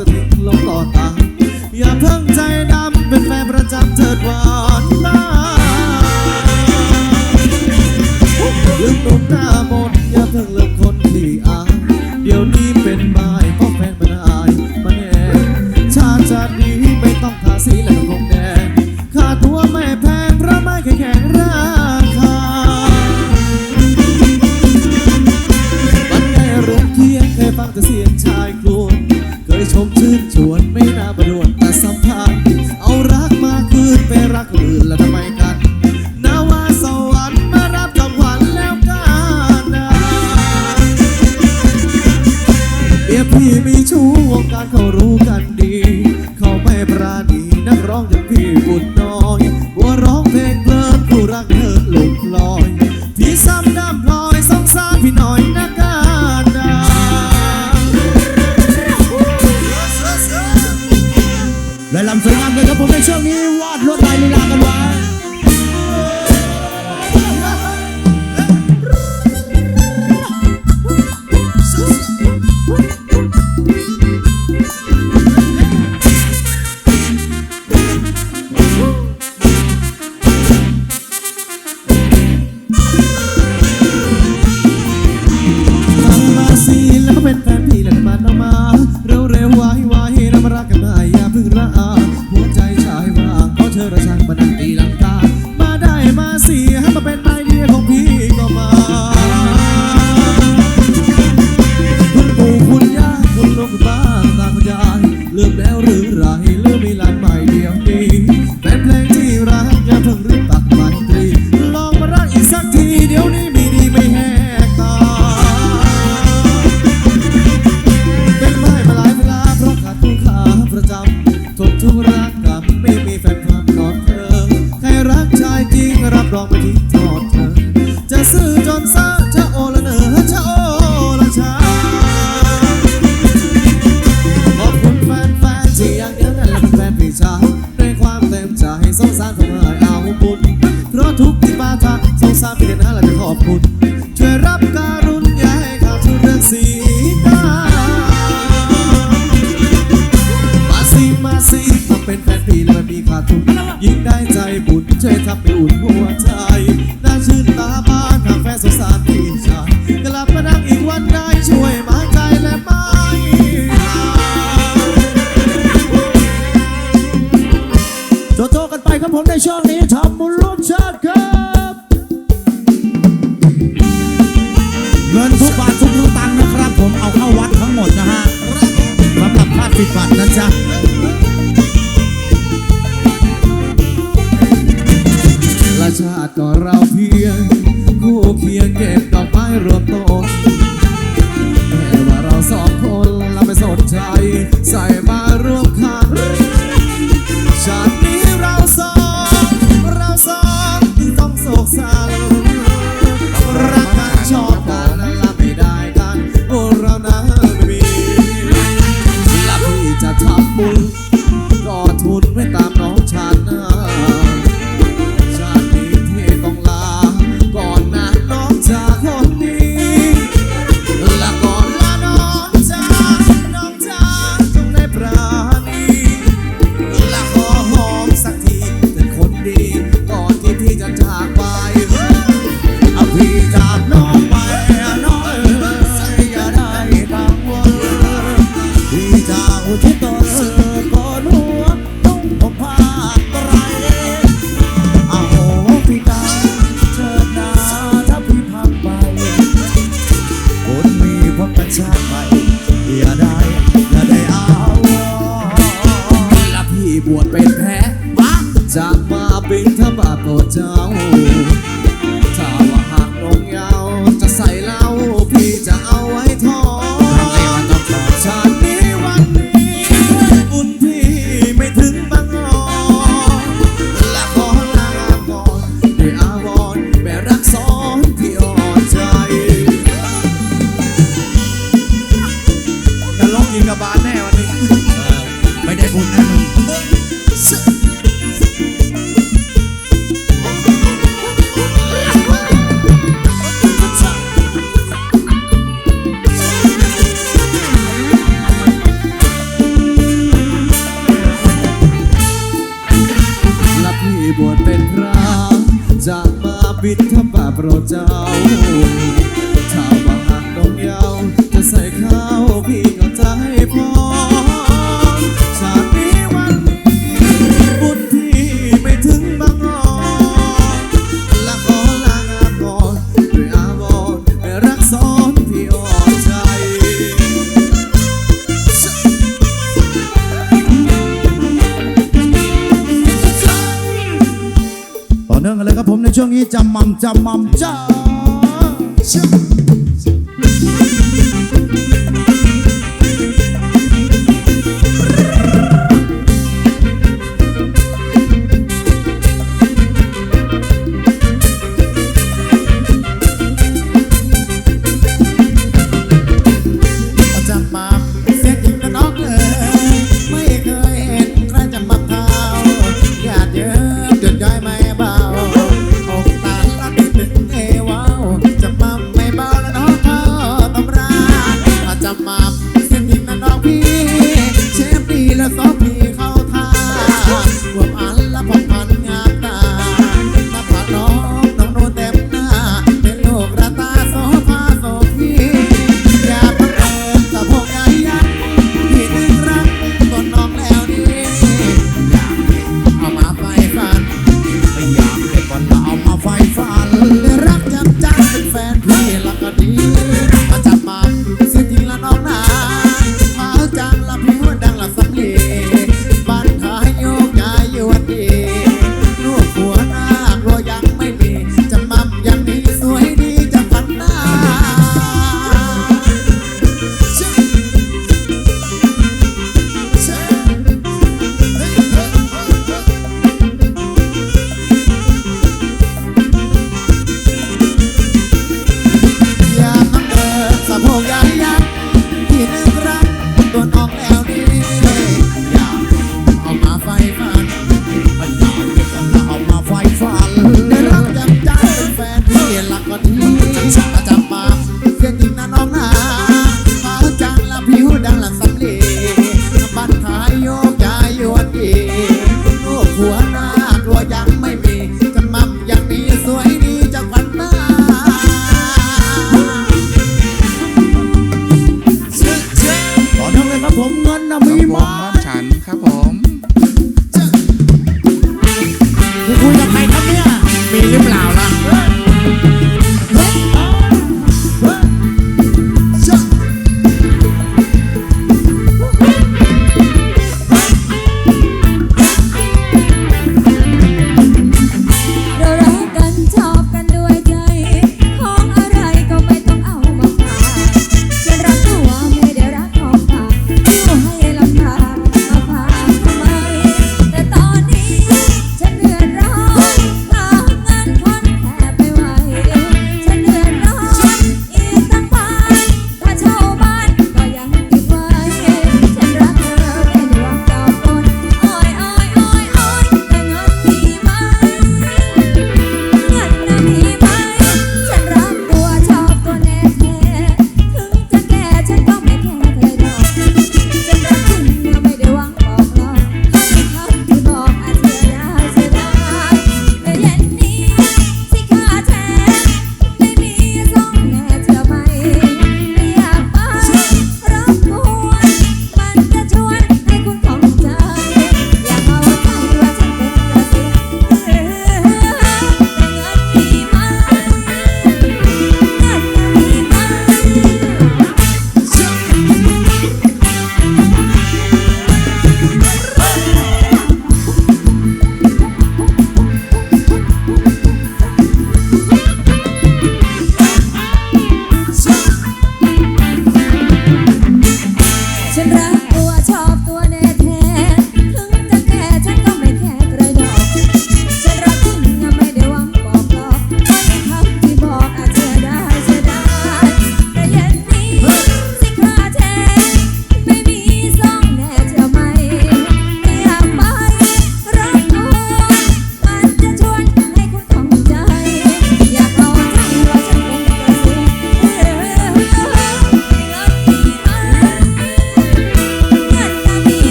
จะทิ้งลงต่อตา i'm Raga จนซาชะโอละเนอชะโอละชาขอบคุณแฟนๆที่ยังเดียวกันและแฟนพี่ชาด้วยความเต็มใจสงสารผมเอ่ยเอาบุญเพราะทุกที่ปาทาสงสารพี่เด่นอาละจะขอบคุณช่วยรับการุณยาให้ข่าวทุกเรื่องสีดามาสิมาสิมาเป็นแฟนพี่แล้มีขาดุนยิ่งได้ใจบุญช่วยทับห้อุ่นหัวใจ ถ้าว่าหากลงยาว จะใส่เหล้าพี่จะเอาไว้ทอนชาตินี้วันนี้บุญพี่ไม่ถึงบางออนและขอลาก่อนด้อาวรณ์แม่รักสอนพี่อ่อนใจนรกยิงกับบาลแน่วันนี้ ไม่ได้บุญนะมึง โประเจ้า a mom. มีหรือเปล่าล่ะ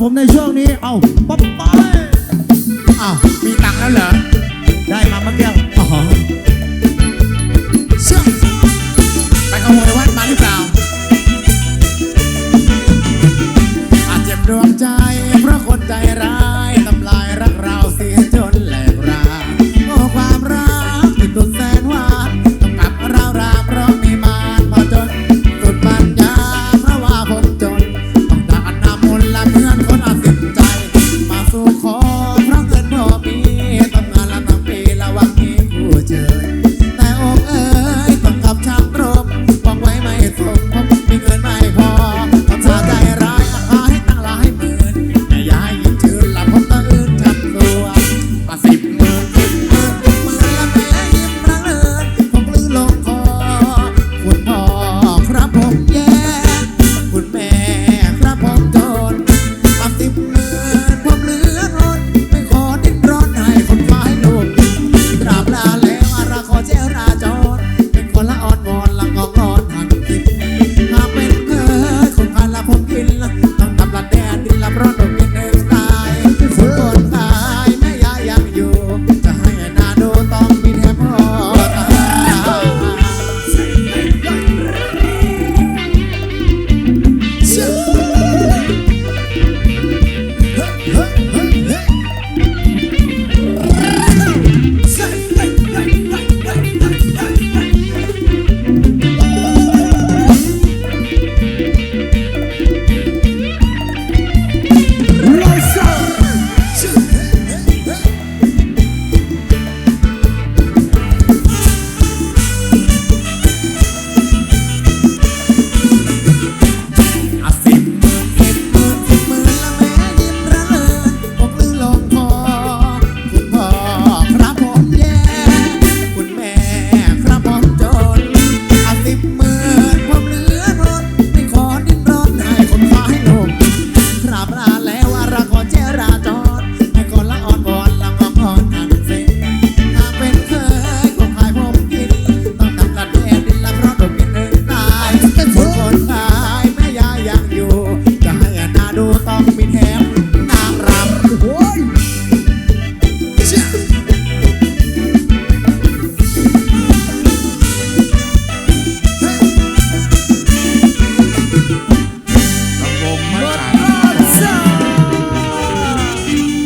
ผมในช่วงนี้ เอา